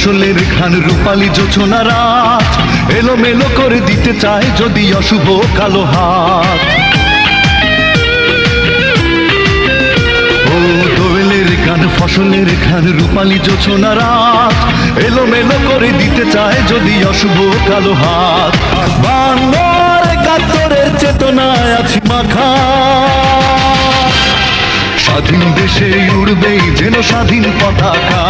ফসলের ঘান রূপালি জোছনা রাত। এলোমেলো করে দিতে চায় যদি অশুভ কালো হাত। ফসলের ঘান রূপালি জোছনা রাত। এলোমেলো করে দিতে চায় যদি অশুভ কালো হাত। বাংলার কাতরের চেতনায় আছি মাখা। স্বাধীন দেশে উড়বেই যেন স্বাধীন পতাকা।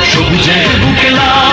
সবুজের বুকে লাল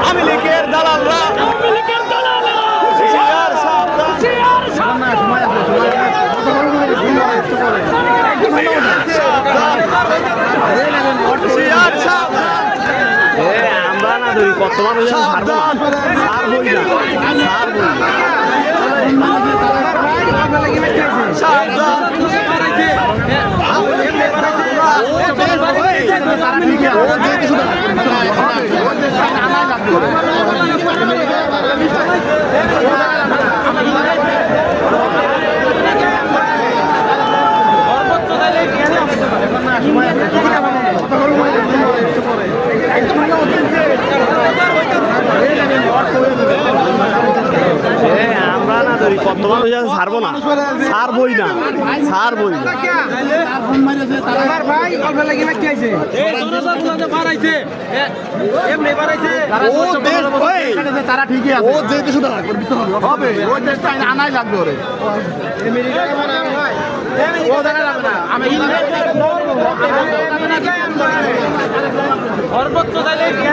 আওয়ামী লীগের দালালরা। আমরা না ধরি কত মানুষ ছাড়বো না। সাবধান। সাবধান। বর্তমান হয়ে যাচ্ছে ছাড়বো না। ছাড়বই না। ছাড়বই না। ও দেশ তারা ঠিকই আছে। ও যে দেশে হবে। ওই দেশটা আনাই লাগবে ওরে। ও দেখা যাবে না আমি সর্বোচ্চ চাইলে ইন্ডিয়া